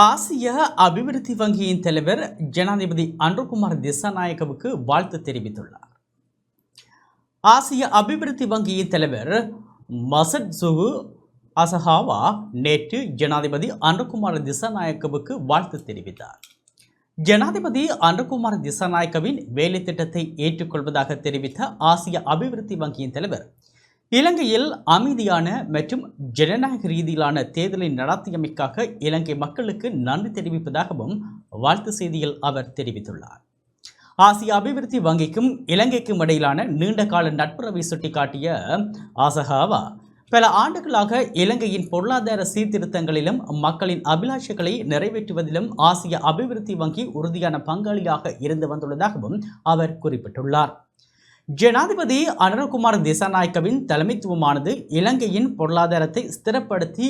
ஆசிய அபிவிருத்தி வங்கியின் தலைவர் ஜனாதிபதி அன்ருகுமார் திசாநாயக்கவுக்கு வாழ்த்து தெரிவித்துள்ளார். ஆசிய அபிவிருத்தி வங்கியின் தலைவர் மசட் சுகு அசஹாவா நேற்று ஜனாதிபதி அன்ருகுமார் திசாநாயக்கவுக்கு வாழ்த்து தெரிவித்தார். ஜனாதிபதி அன்ருகுமார் திசாநாயக்கவின் வேலை திட்டத்தை ஏற்றுக்கொள்வதாக தெரிவித்த ஆசிய அபிவிருத்தி வங்கியின் தலைவர் இலங்கையில் அமைதியான மற்றும் ஜனநாயக ரீதியிலான தேர்தலை நடத்தியமைக்காக இலங்கை மக்களுக்கு நன்றி தெரிவிப்பதாகவும் வாழ்த்து செய்தியில் அவர் தெரிவித்துள்ளார். ஆசிய அபிவிருத்தி வங்கிக்கும் இலங்கைக்கும் இடையிலான நீண்டகால நட்புறவை சுட்டிக்காட்டிய ஆசகாவா பல ஆண்டுகளாக இலங்கையின் பொருளாதார சீர்திருத்தங்களிலும் மக்களின் அபிலாஷைகளை நிறைவேற்றுவதிலும் ஆசிய அபிவிருத்தி வங்கி உறுதியான பங்காளியாக இருந்து வந்துள்ளதாகவும் அவர் குறிப்பிட்டுள்ளார். ஜனாதிபதி அனுரகுமார் திசாநாயக்கவின் தலைமைத்துவமானது இலங்கையின் பொருளாதாரத்தை ஸ்திரப்படுத்தி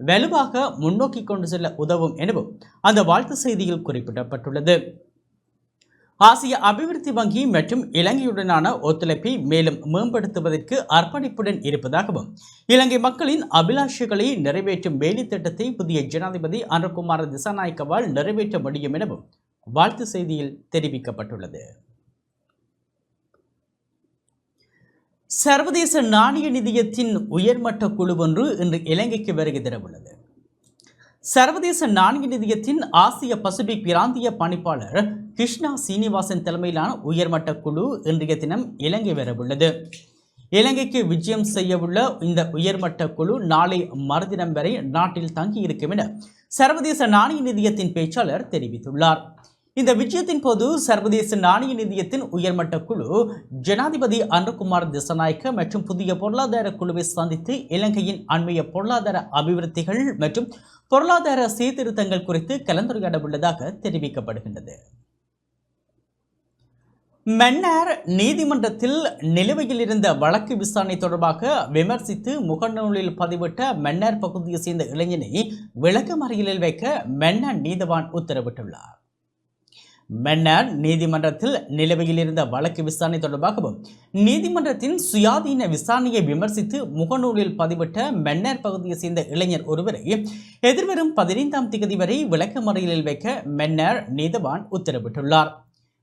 வலுவாக முன்னோக்கி கொண்டு செல்ல உதவும் எனவும் அந்த வாழ்த்து செய்தியில் குறிப்பிடப்பட்டுள்ளது. ஆசிய அபிவிருத்தி வங்கி மற்றும் இலங்கையுடனான ஒத்துழைப்பை மேலும் மேம்படுத்துவதற்கு அர்ப்பணிப்புடன் இருப்பதாகவும் இலங்கை மக்களின் அபிலாஷைகளை நிறைவேற்றும் வேலை திட்டத்தை புதிய ஜனாதிபதி அனுகுமார திசாநாயக்கவால் நிறைவேற்ற முடியும் எனவும் வாழ்த்து செய்தியில் தெரிவிக்கப்பட்டுள்ளது. சர்வதேச நாணய நிதியத்தின் உயர்மட்ட குழு ஒன்று இன்று இலங்கைக்கு வருகை தரவுள்ளது சர்வதேச நாணய நிதியத்தின் ஆசிய பசிபிக் பிராந்திய பணிப்பாளர் கிருஷ்ணா சீனிவாசன் தலைமையிலான உயர்மட்ட குழு இன்றைய தினம் இலங்கை வரவுள்ளது இலங்கைக்கு விஜயம் செய்யவுள்ள இந்த உயர்மட்ட குழு நாளை மறுதினம் வரை நாட்டில் தங்கியிருக்கும் என சர்வதேச நாணய நிதியத்தின் பேச்சாளர் தெரிவித்துள்ளார். இந்த விஜயத்தின் போது சர்வதேச நாணய நிதியத்தின் உயர்மட்ட குழு ஜனாதிபதி அனுகுமார் திசநாயக்க மற்றும் புதிய பொருளாதார குழுவை சந்தித்து இலங்கையின் அண்மைய பொருளாதார அபிவிருத்திகள் மற்றும் பொருளாதார சீர்திருத்தங்கள் குறித்து கலந்துரையாட உள்ளதாக தெரிவிக்கப்படுகின்றது. மன்னார் நீதிமன்றத்தில் நிலுவையில் இருந்த வழக்கு விசாரணை தொடர்பாக விமர்சித்து முகநூலில் பதிவிட்ட மன்னார் பகுதியை சேர்ந்த இளைஞனை விளக்கமறியலில் வைக்க மன்னார் நீதவான் உத்தரவிட்டுள்ளார். மன்னார் நீதிமன்றத்தில் நிலுவையில் இருந்த வழக்கு விசாரணை தொடர்பாகவும் நீதிமன்றத்தின் சுயாதீன விசாரணையை விமர்சித்து முகநூலில் பதிவிட்ட மன்னார் பகுதியை சேர்ந்த இளைஞர் ஒருவரை எதிர்வரும் பதினைந்தாம் தேதி வரை விளக்கமறியலில் வைக்க மன்னார் நீதவான் உத்தரவிட்டுள்ளார்.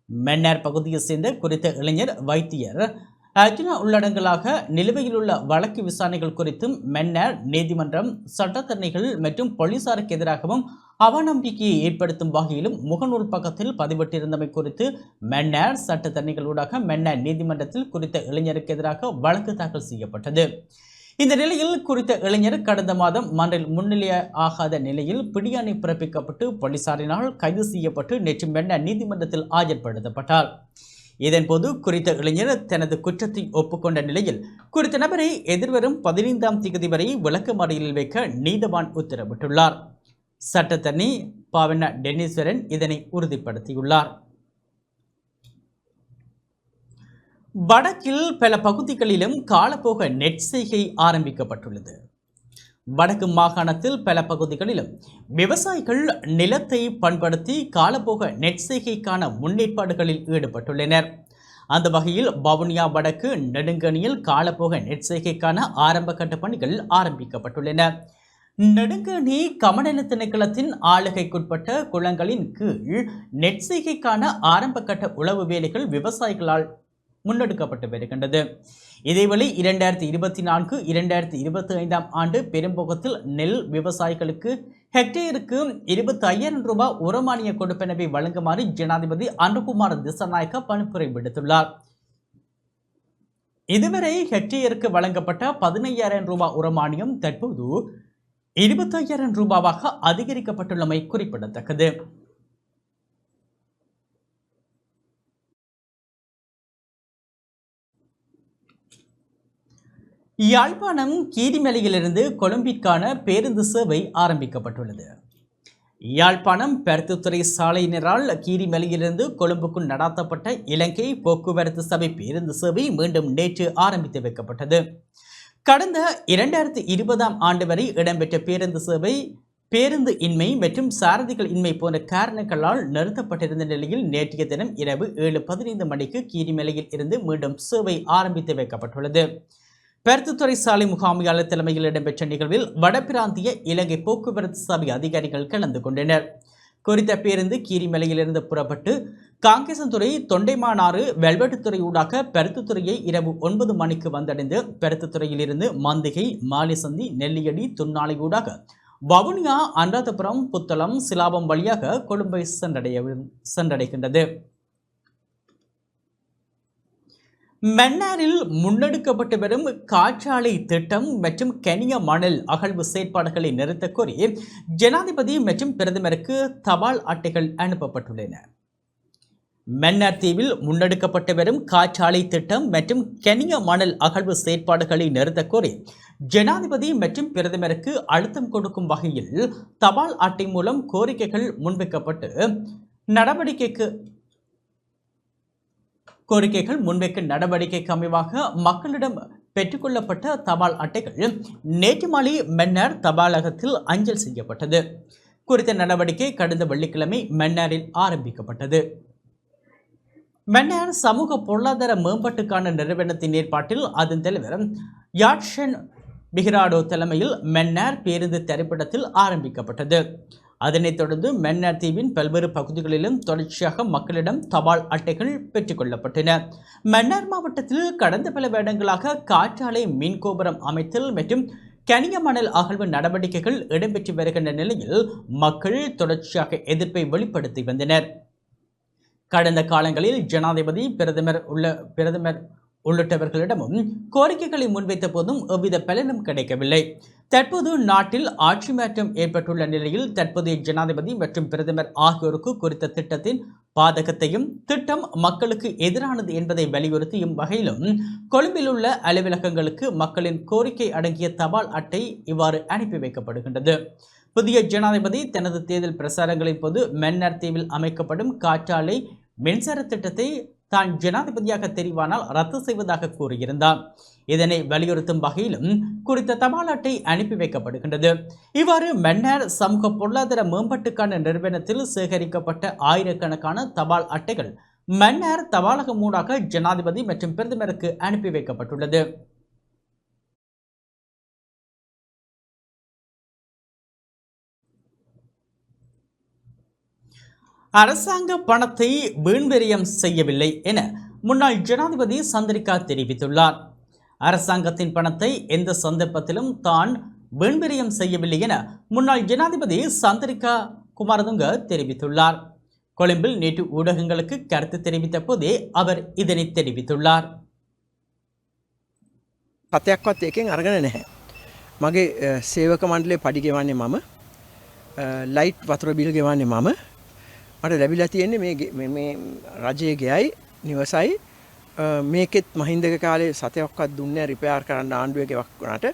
மன்னார் பகுதியை சேர்ந்த குறித்த இளைஞர் வைத்தியர் அர்ஜுனா உள்ளடங்கலாக நிலுவையில் உள்ள வழக்கு விசாரணைகள் குறித்தும் மென்னர் நீதிமன்றம் சட்டத்தரணிகள் மற்றும் போலீசாருக்கு எதிராகவும் அவநம்பிக்கையை ஏற்படுத்தும் வகையிலும் முகநூல் பக்கத்தில் பதிவிட்டிருந்தமை குறித்து மன்னார் சட்டத்தரணிகளூடாக மென்னர் நீதிமன்றத்தில் குறித்த இளைஞருக்கு எதிராக வழக்கு தாக்கல் செய்யப்பட்டது. இந்த நிலையில் குறித்த இளைஞர் கடந்த மாதம் மன்றில் முன்னிலை ஆகாத நிலையில் பிடியாணை பிறப்பிக்கப்பட்டு போலீசாரினால் கைது செய்யப்பட்டு நேற்று மென்ன நீதிமன்றத்தில் ஆஜர்படுத்தப்பட்டார். இதன்போது குறித்த இளைஞர் தனது குற்றத்தை ஒப்புக்கொண்ட நிலையில் குறித்த நபரை எதிர்வரும் பதினைந்தாம் தேதி வரை விளக்கமறியலில் வைக்க நீதவான் உத்தரவிட்டுள்ளார். சட்டத்தண்ணி பாவண்ண டென்னீஸ்வரன் இதனை உறுதிப்படுத்தியுள்ளார். வடக்கில் பல பகுதிகளிலும் காலப்போக நெட் செய்கை ஆரம்பிக்கப்பட்டுள்ளது. வடக்கு மாகாணத்தில் பல பகுதிகளிலும் விவசாயிகள் நிலத்தை பண்படுத்தி காலப்போக நெட் செய்கைக்கான முன்னேற்பாடுகளில் ஈடுபட்டுள்ளனர். அந்த வகையில் வவுனியா வடக்கு நெடுங்கணியில் காலப்போக நெட் செய்கைக்கான ஆரம்ப கட்ட பணிகள் ஆரம்பிக்கப்பட்டுள்ளன. நெடுங்கணி கமநல திணைக்களத்தின் ஆளுகைக்குட்பட்ட குளங்களின் கீழ் நெட் செய்கைக்கான ஆரம்ப கட்ட உளவு வேலைகள் விவசாயிகளால் முன்னெடுக்கப்பட்டு வருகின்றது. இதேவேளை இரண்டாயிரத்தி இருபத்தி நான்கு இரண்டாயிரத்தி இருபத்தி ஐந்தாம் ஆண்டு பெரும்போகத்தில் நெல் விவசாயிகளுக்கு ஹெக்டேருக்கு இருபத்தி ஐயாயிரம் ரூபாய் உரமானிய கொடுப்பனவை வழங்குமாறு ஜனாதிபதி அனுகுமார் திசநாயக்க பணிப்புரை விடுத்துள்ளார். இதுவரை ஹெக்டேருக்கு வழங்கப்பட்ட பதினையாயிரம் ரூபாய் உரமானியம் தற்போது இருபத்தையாயிரம் ரூபாவாக அதிகரிக்கப்பட்டுள்ளமை குறிப்பிடத்தக்கது. யாழ்ப்பாணம் கீரிமலையிலிருந்து கொழும்பிற்கான பேருந்து சேவை ஆரம்பிக்கப்பட்டுள்ளது. யாழ்ப்பாணம் பருத்தித்துறை சாலையினரால் கீரிமலையிலிருந்து கொழும்புக்குள் நடாத்தப்பட்ட இலங்கை போக்குவரத்து சபை பேருந்து சேவை மீண்டும் நேற்று ஆரம்பித்து வைக்கப்பட்டது. கடந்த இரண்டாயிரத்தி இருபதாம் ஆண்டு வரை இடம்பெற்ற பேருந்து சேவை பேருந்து இன்மை மற்றும் சாரதிகள் இன்மை போன்ற காரணங்களால் நிறுத்தப்பட்டிருந்த நிலையில் நேற்றைய தினம் இரவு ஏழு பதினைந்து மணிக்கு கீரிமலையில் இருந்து மீண்டும் சேவை ஆரம்பித்து வைக்கப்பட்டுள்ளது. பெருத்துத்துறை சாலை முகாமையாளர் தலைமையில் இடம்பெற்ற நிகழ்வில் வடபிராந்திய இலங்கை போக்குவரத்து சபை அதிகாரிகள் கலந்து கொண்டனர். குறித்த பேருந்து கீரிமலையிலிருந்து புறப்பட்டு காங்கேசன்துறை தொண்டைமானாறு வெல்வெட்டுத்துறை ஊடாக பெருத்துத்துறையை இரவு ஒன்பது மணிக்கு வந்தடைந்து பெருத்துத்துறையிலிருந்து மந்திகை மாலிசந்தி நெல்லியடி துண்ணாலை ஊடாக வவுனியா அன்றாதபுரம் புத்தளம் சிலாபம் வழியாக கொழும்பை சென்றடைய சென்றடைகின்றது. மன்னாரில் முன்னெடுக்கப்பட்டு வரும் காற்றாலை திட்டம் மற்றும் கனிய மணல் அகழ்வு செயற்பாடுகளை நிறுத்தக் கோரி ஜனாதிபதி மற்றும் பிரதமருக்கு தபால் அட்டைகள் அனுப்பப்பட்டுள்ளன. மன்னார் தீவில் முன்னெடுக்கப்பட்டு வரும் காற்றாலை திட்டம் மற்றும் கனிய மணல் அகழ்வு செயற்பாடுகளை நிறுத்தக் கோரி ஜனாதிபதி மற்றும் பிரதமருக்கு அழுத்தம் கொடுக்கும் வகையில் தபால் அட்டை மூலம் கோரிக்கைகள் முன்வைக்கப்பட்டு நடவடிக்கைக்கு கோரிக்கைகள் முன்வைக்கும் நடவடிக்கைக்கு அமைவாக மக்களிடம் பெற்றுக்கொள்ளப்பட்ட தபால் அட்டைகள் நேற்று மாலை மன்னார் தபாலகத்தில் அஞ்சல் செய்யப்பட்டது. குறித்த நடவடிக்கை கடந்த வெள்ளிக்கிழமை மன்னாரில் ஆரம்பிக்கப்பட்டது. மன்னார் சமூக பொருளாதார மேம்பாட்டுக்கான நிறுவனத்தின் ஏற்பாட்டில் அதன் தலைவர் யாட்ஷன் பிஹிராடோ தலைமையில் மன்னார் பேருந்து திரைப்படத்தில் ஆரம்பிக்கப்பட்டது. அதனைத் தொடர்ந்து மென்னர் தீவின் பல்வேறு பகுதிகளிலும் தொடர்ச்சியாக மக்களிடம் தபால் அட்டைகள் பெற்றுக்கொள்ளப்பட்டன மன்னார் மாவட்டத்தில் கடந்த பல வருடங்களாக காற்றாலை மின் கோபுரம் அமைத்தல் மற்றும் கனிய மணல் அகழ்வு நடவடிக்கைகள் இடம்பெற்று வருகின்ற நிலையில் மக்கள் தொடர்ச்சியாக எதிர்ப்பை வெளிப்படுத்தி வந்தனர். கடந்த காலங்களில் ஜனாதிபதி பிரதமர் உள்ள பிரதமர் உள்ளிட்டவர்களிடமும் கோரிக்கைகளை முன்வைத்த போதும் எவ்வித பலனும் கிடைக்கவில்லை. தற்போது நாட்டில் ஆட்சி மாற்றம் ஏற்பட்டுள்ள நிலையில் தற்போதைய ஜனாதிபதி மற்றும் பிரதமர் ஆகியோருக்கு குறித்த திட்டத்தின் பாதகத்தையும் திட்டம் மக்களுக்கு எதிரானது என்பதை வலியுறுத்தியும் வகையிலும் கொழும்பில் உள்ள அலுவலகங்களுக்கு மக்களின் கோரிக்கை அடங்கிய தபால் அட்டை இவ்வாறு அனுப்பி வைக்கப்படுகின்றது. புதிய ஜனாதிபதி தனது தேர்தல் பிரசாரங்களின் போது மென்னர் தீவில் அமைக்கப்படும் காற்றாலை மின்சார திட்டத்தை தான் ஜனாதிபதியாக தெரிவானால் ரத்து செய்வதாக கூறியிருந்தார். இதனை வலியுறுத்தும் வகையிலும் குறித்த தபால் அட்டை அனுப்பி வைக்கப்படுகின்றது. இவ்வாறு மன்னர் சமூக பொருளாதார மேம்பாட்டுக்கான நிறுவனத்தில் சேகரிக்கப்பட்ட ஆயிரக்கணக்கான தபால் அட்டைகள் மன்னர் தபாலகம் மூடாக ஜனாதிபதி மற்றும் பிரதமருக்கு அனுப்பி வைக்கப்பட்டுள்ளது. அரசாங்க பணத்தை வீண்விரயம் செய்யவில்லை என முன்னாள் ஜனாதிபதி சந்திரிகா தெரிவித்துள்ளார் அரசாங்கத்தின் பணத்தை எந்த சந்தர்ப்பத்திலும் தான் வீண்விரயம் செய்யவில்லை என முன்னாள் ஜனாதிபதி சந்திரிகா குமாரதுங்க தெரிவித்துள்ளார் கொழும்பில் நேற்று ஊடகங்களுக்கு கருத்து தெரிவித்த போதே அவர் இதனை தெரிவித்துள்ளார் පතයක්වත් එකෙන් අරගෙන නැහැ. මගේ අ, සේවක මණ්ඩලේ පඩි ගෙවන්නේ මම ලයිට් වතුර බිල් ගෙවන්නේ මම මට ලැබිලා තියෙන්නේ මේ ගෙ- මේ- මේ රජයේ ගෙයයි නිවසයි. අ, මේකෙත් මහින්දක කාලේ සතයක්වත් දුන්න රිපයාර් කරන්න ආණ්ඩුව ගෙවක් වුණාට.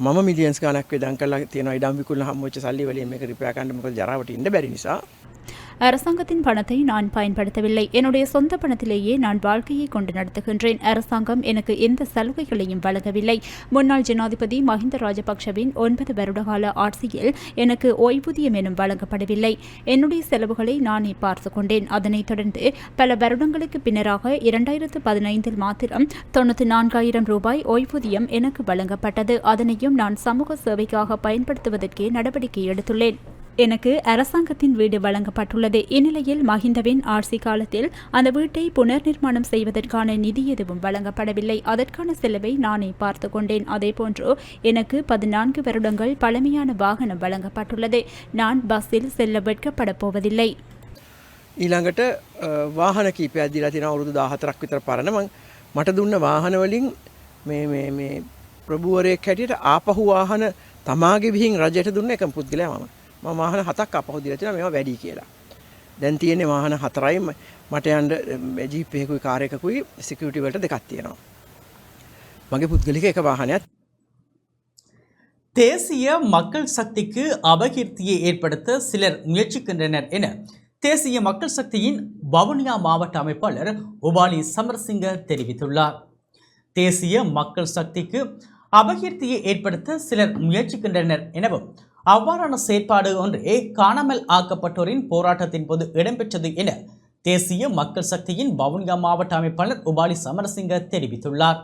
මම මිලියන්ස් ගණක් වෙදන් කරලා තියෙනවා ඉඩම් විකුණලා හම්බෙච්ච සල්ලි වලින් මේක රිපයා කරන්න මොකද ජරාවට ඉන්න බැරි නිසා. அரசாங்கத்தின் பணத்தை நான் பயன்படுத்தவில்லை. என்னுடைய சொந்த பணத்திலேயே நான் வாழ்க்கையை கொண்டு நடத்துகின்றேன். அரசாங்கம் எனக்கு எந்த சலுகைகளையும் வழங்கவில்லை. முன்னாள் ஜனாதிபதி மஹிந்த ராஜபக்ஷவின் ஒன்பது வருடகால ஆட்சியில் எனக்கு ஓய்வூதியம் எனும் வழங்கப்படவில்லை. என்னுடைய செலவுகளை நானே பார்த்து கொண்டேன். அதனைத் தொடர்ந்து பல வருடங்களுக்கு பின்னராக இரண்டாயிரத்து பதினைந்தில் மாத்திரம் தொண்ணூற்றி நான்காயிரம் ரூபாய் ஓய்வூதியம் எனக்கு வழங்கப்பட்டது. அதனையும் நான் சமூக சேவைக்காக பயன்படுத்துவதற்கே நடவடிக்கை எடுத்துள்ளேன். எனக்கு அரசாங்கத்தின் வீடு வழங்கப்பட்டுள்ளது இந்நிலையில் மஹிந்தவின் ஆட்சி காலத்தில் அந்த வீட்டை புனர் நிர்மாணம் செய்வதற்கான நிதி எதுவும் வழங்கப்படவில்லை அதற்கான செலவை நானே பார்த்து கொண்டேன் அதேபோன்று எனக்கு பதினான்கு வருடங்கள் பழமையான வாகனம் வழங்கப்பட்டுள்ளது நான் பஸ்ஸில் செல்ல வெட்கப்பட போவதில்லை ඊළඟට අ, වාහන කීපයක් දීලා තියෙනවා අවුරුදු 14ක් විතර පරණ මං මට දුන්න වාහන වලින් මේ මේ මේ ප්‍රභූවරයෙක් හැටියට ආපහු වාහන තමාගේ විහිං රජයට දුන්න එක පුද්ගලයා මම මම වාහන හතක් ආපහු දීලා තියෙනවා මේවා වැඩි කියලා දැන් තියෙන්නේ වාහන හතරයි ම- මට යන්න ජීප් එකකුයි කාර් එකකුයි සිකියුරිටි වලට දෙකක් තියෙනවා මගේ පුද්ගලික එක වාහනයක් தேசிய மக்கள் சக்திக்கு அபகீர்த்தியை ஏற்படுத்த சிலர் முயற்சிக்கின்றனர் என தேசிய மக்கள் சக்தியின் வவுனியா மாவட்ட அமைப்பாளர் உபாலி சமரசிங்க தெரிவித்துள்ளார் தேசிய மக்கள் சக்திக்கு அபகீர்த்தியை ஏற்படுத்த சிலர் முயற்சிக்கின்றனர் எனவும் அவ்வாறான செயற்பாடு ஒன்றே காணாமல் ஆக்கப்பட்டோரின் போராட்டத்தின் போது இடம்பெற்றது என தேசிய மக்கள் சக்தியின் வவுனியா மாவட்ட அமைப்பாளர் உபாலி சமரசிங்க தெரிவித்துள்ளார்.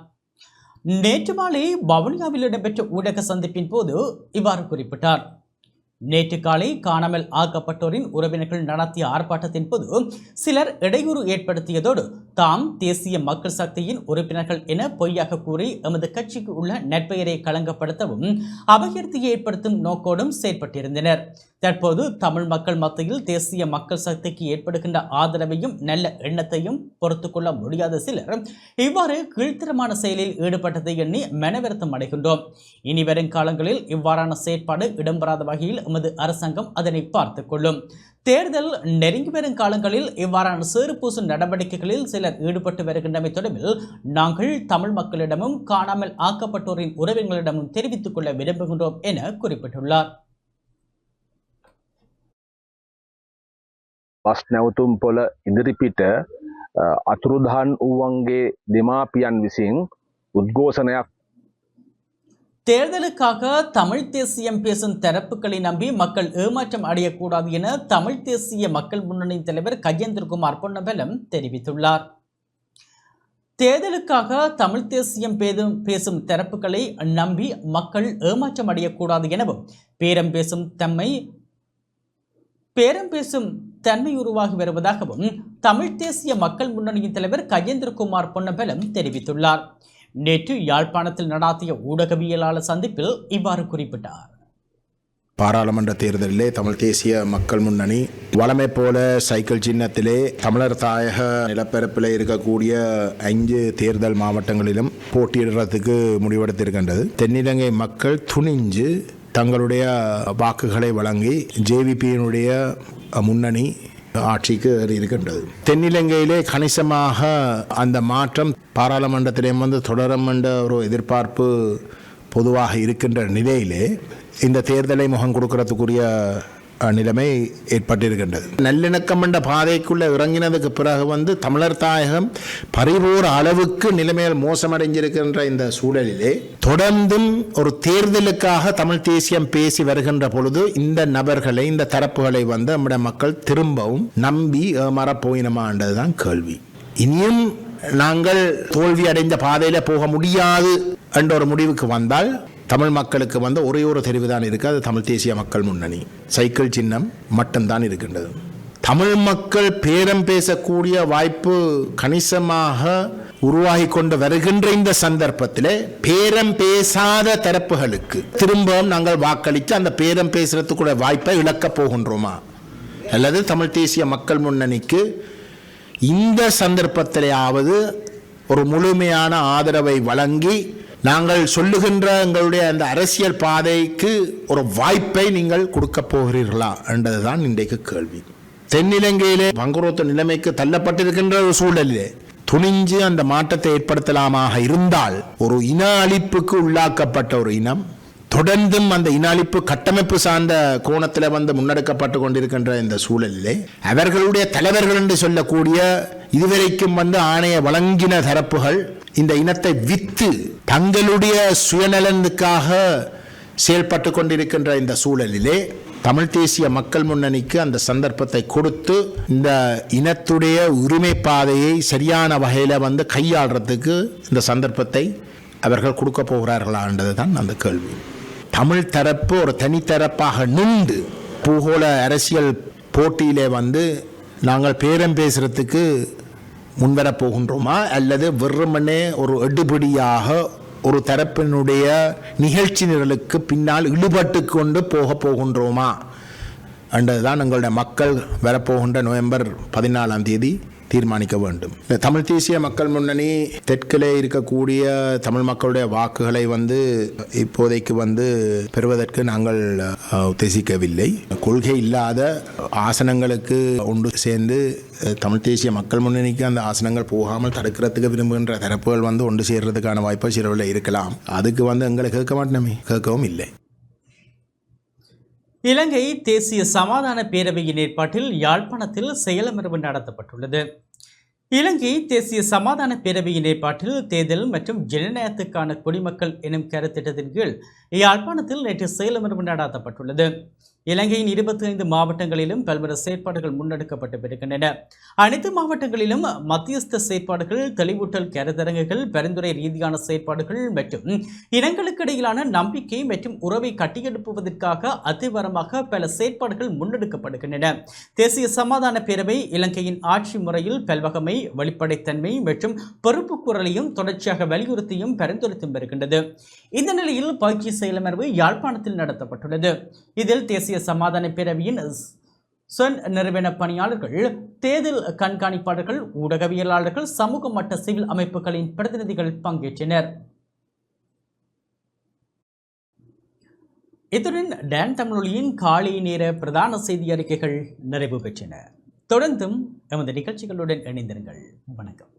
நேற்று மாலை வவுனியாவில் இடம்பெற்ற ஊடக சந்திப்பின் போது இவ்வாறு குறிப்பிட்டார். நேற்று காலை காணாமல் ஆக்கப்பட்டோரின் உறவினர்கள் நடத்திய ஆர்ப்பாட்டத்தின் போது சிலர் இடையூறு ஏற்படுத்தியதோடு தாம் தேசிய மக்கள் சக்தியின் உறுப்பினர்கள் என பொய்யாக கூறி எமது கட்சிக்கு உள்ள நட்பெயரை களங்கப்படுத்தவும் அபகீர்த்தியை ஏற்படுத்தும் நோக்கோடும் செயற்பட்டிருந்தனர். தற்போது தமிழ் மக்கள் மத்தியில் தேசிய மக்கள் சக்திக்கு ஏற்படுகின்ற ஆதரவையும் நல்ல எண்ணத்தையும் பொறுத்து கொள்ள முடியாத சிலர் இவ்வாறு கீழ்த்தரமான செயலில் ஈடுபட்டதை எண்ணி மனவருத்தம் அடைகின்றோம். இனி வரும் காலங்களில் இவ்வாறான செயற்பாடு இடம்பெறாத வகையில் எமது அரசாங்கம் அதனை பார்த்துக் கொள்ளும். தேர்தல் நெருங்கி வரும் காலங்களில் இவ்வாறான சேறுபூசு நடவடிக்கைகளில் சிலர் ஈடுபட்டு வருகின்றமை தொடர்பில் நாங்கள் தமிழ் மக்களிடமும் காணாமல் ஆக்கப்பட்டோரின் உறவினர்களிடமும் தெரிவித்துக் கொள்ள விரும்புகின்றோம் என குறிப்பிட்டுள்ளார். බස් නැවතුම් පොළ ඉදිරිපිට අ, අතුරුදහන් වූවන්ගේ දෙමාපියන් විසින් උද්ඝෝෂණයක් தேர்தலுக்காக தமிழ் தேசியம் பேசும் தரப்புகளை நம்பி மக்கள் ஏமாற்றம் அடையக்கூடாது என தமிழ் தேசிய மக்கள் முன்னணி தலைவர் கஜேந்திரகுமார் பொன்னபலம் தெரிவித்துள்ளார் தேர்தலுக்காக தமிழ் தேசியம் பேதும் பேசும் தரப்புகளை நம்பி மக்கள் ஏமாற்றம் அடையக்கூடாது எனவும் பேரம் பேசும் தம்மை பேரம் பேசும் தன்மை உருவாகி வருவதாகவும் தமிழ் தேசிய மக்கள் முன்னணியின் தலைவர் கஜேந்திரகுமார் பொன்னம்பலம் தெரிவித்துள்ளார். நேற்று யாழ்ப்பாணத்தில் நடாத்திய ஊடகவியலாளர் சந்திப்பில் இவ்வாறு குறிப்பிட்டார். பாராளுமன்ற தேர்தலிலே தமிழ் தேசிய மக்கள் முன்னணி வளமை போல சைக்கிள் சின்னத்திலே தமிழர் தாயக நிலப்பரப்பில் இருக்கக்கூடிய ஐந்து தேர்தல் மாவட்டங்களிலும் போட்டியிடுறதுக்கு முடிவெடுத்திருக்கின்றது. தென்னிலங்கை மக்கள் துணிஞ்சு தங்களுடைய வாக்குகளை வழங்கி ஜேவிபியினுடைய முன்னணி ஆட்சிக்கு இருக்கின்றது. தென்னிலங்கையிலே கணிசமாக அந்த மாற்றம் பாராளுமன்றத்திலே வந்து தொடரும் என்ற ஒரு எதிர்பார்ப்பு பொதுவாக இருக்கின்ற நிலையிலே இந்த தேர்தலை முகம் கொடுக்கறதுக்குரிய நிலைமை ஏற்பட்டிருக்கின்றது. நல்லிணக்கம் என்ற பாதைக்குள்ள இறங்கினதுக்கு பிறகு வந்து தமிழர் தாயகம் பறிபோற அளவுக்கு நிலைமையில் மோசமடைஞ்சிருக்கின்ற இந்த சூழலிலே தொடர்ந்தும் ஒரு தேர்தலுக்காக தமிழ் தேசியம் பேசி வருகின்ற பொழுது இந்த நபர்களை இந்த தரப்புகளை வந்து நம்முடைய மக்கள் திரும்பவும் நம்பி ஏமாறப் போயினமான்றதுதான் கேள்வி. இனியும் நாங்கள் தோல்வி அடைந்த பாதையில போக முடியாது என்ற ஒரு முடிவுக்கு வந்தால் தமிழ் மக்களுக்கு வந்த ஒரே ஒரு தெரிவு தான் இருக்குது அது தமிழ் தேசிய மக்கள் முன்னணி. சைக்கிள் சின்னம் மட்டும்தான் இருக்கின்றது. தமிழ் மக்கள் பேரம் பேசக்கூடிய வாய்ப்பு கணிசமாக உருவாகி கொண்டு வருகின்ற இந்த சந்தர்ப்பத்தில் பேரம் பேசாத தரப்புகளுக்கு திரும்பவும் நாங்கள் வாக்களித்து அந்த பேரம் பேசுறதுக்குள்ள வாய்ப்பை இழக்கப் போகின்றோமா? அல்லது தமிழ் தேசிய மக்கள் முன்னணிக்கு இந்த சந்தர்ப்பத்திலேயாவது ஒரு முழுமையான ஆதரவை வழங்கி நாங்கள் சொல்லுகின்ற எங்களுடைய அந்த அரசியல் பாதைக்கு ஒரு வாய்ப்பை நீங்கள் கொடுக்க போகிறீர்களா என்றதுதான் இன்றைக்கு கேள்வி. தென்னிலங்கையிலே வங்குரோத்த நிலைமைக்கு தள்ளப்பட்டிருக்கின்ற ஒரு சூழலிலே துணிஞ்சு அந்த மாற்றத்தை ஏற்படுத்தலாமாக இருந்தால் ஒரு இன அழிப்புக்கு உள்ளாக்கப்பட்ட ஒரு இனம் தொடர்ந்தும் அந்த இன அழிப்பு கட்டமைப்பு சார்ந்த கோணத்தில் வந்து முன்னெடுக்கப்பட்டு கொண்டிருக்கின்ற இந்த சூழலிலே அவர்களுடைய தலைவர்கள் என்று சொல்லக்கூடிய இதுவரைக்கும் வந்து ஆணைய வழங்கின தரப்புகள் இந்த இனத்தை வித்து தங்களுடைய சுயநலனுக்காக செயல்பட்டு கொண்டிருக்கின்ற இந்த சூழலிலே தமிழ் தேசிய மக்கள் முன்னணிக்கு அந்த சந்தர்ப்பத்தை கொடுத்து இந்த இனத்துடைய உரிமை பாதையை சரியான வகையில் வந்து கையாளுறதுக்கு இந்த சந்தர்ப்பத்தை அவர்கள் கொடுக்க போகிறார்களான்றது தான் அந்த கேள்வி. தமிழ் தரப்பு ஒரு தனித்தரப்பாக நின்று பூகோள அரசியல் போட்டியிலே வந்து நாங்கள் பேரம் பேசுகிறதுக்கு முன்வரப் போகின்றோமா அல்லது வெறுமனே ஒரு எடுபடியாக ஒரு தரப்பினுடைய நிகழ்ச்சி நிரலுக்கு பின்னால் இழுபட்டு கொண்டு போக போகின்றோமா? என்றதுதான் எங்களுடைய மக்கள் வரப்போகின்ற நவம்பர் பதினாலாம் தேதி. தீர்மானிக்க வேண்டும். இந்த தமிழ் தேசிய மக்கள் முன்னணி தெற்கிலே இருக்கக்கூடிய தமிழ் மக்களுடைய வாக்குகளை வந்து இப்போதைக்கு வந்து பெறுவதற்கு நாங்கள் உத்தேசிக்கவில்லை. கொள்கை இல்லாத ஆசனங்களுக்கு ஒன்று சேர்ந்து தமிழ் தேசிய மக்கள் முன்னணிக்கு அந்த ஆசனங்கள் போகாமல் தடுக்கிறதுக்கு விரும்புகின்ற தரப்புகள் வந்து ஒன்று சேர்றதுக்கான வாய்ப்பு சிறுவில் இருக்கலாம். அதுக்கு வந்து எங்களை கேட்க மாட்டோமே. கேட்கவும் இல்லை. இலங்கை தேசிய சமாதான பேரவையின் ஏற்பாட்டில் யாழ்ப்பாணத்தில் செயலமர்வு நடத்தப்பட்டுள்ளது. இலங்கை தேசிய சமாதான பேரவையின் ஏற்பாட்டில் தேர்தல் மற்றும் ஜனநாயகத்துக்கான குடிமக்கள் எனும் கருத்திட்டத்தின் கீழ் யாழ்ப்பாணத்தில் நேற்று செயலமர்வு நடத்தப்பட்டுள்ளது. இலங்கையின் இருபத்தி ஐந்து மாவட்டங்களிலும் பல்வேறு செயற்பாடுகள் முன்னெடுக்கப்பட்டு வருகின்றன. அனைத்து மாவட்டங்களிலும் மத்தியஸ்த செயற்பாடுகள் தெளிவூட்டல் கருத்தரங்குகள் பரிந்துரை ரீதியான செயற்பாடுகள் மற்றும் இனங்களுக்கு இடையிலான நம்பிக்கை மற்றும் உறவை கட்டியெழுப்புவதற்காக அதிவரமாக பல செயற்பாடுகள் முன்னெடுக்கப்படுகின்றன. தேசிய சமாதான பேரவை இலங்கையின் ஆட்சி முறையில் பல்வகமை வெளிப்படைத்தன்மை மற்றும் பொறுப்பு குரலையும் தொடர்ச்சியாக வலியுறுத்தியும் பரிந்துரைத்தும் வருகின்றது. இந்த நிலையில் பயிற்சி செயலமர்வு யாழ்ப்பாணத்தில் நடத்தப்பட்டுள்ளது. இதில் தேசிய சமாதான பேரவையின் சொன் நிறுவன பணியாளர்கள் தேர்தல் கண்காணிப்பாளர்கள் ஊடகவியலாளர்கள் சமூக மட்ட சிவில் அமைப்புகளின் பிரதிநிதிகள் பங்கேற்றனர். இத்துடன் டேன் தமிழொலியின் காலை நேர பிரதான செய்தி அறிக்கைகள் நிறைவு பெற்றன. தொடர்ந்தும் எமது நிகழ்ச்சிகளுடன் இணைந்திருங்கள். வணக்கம்.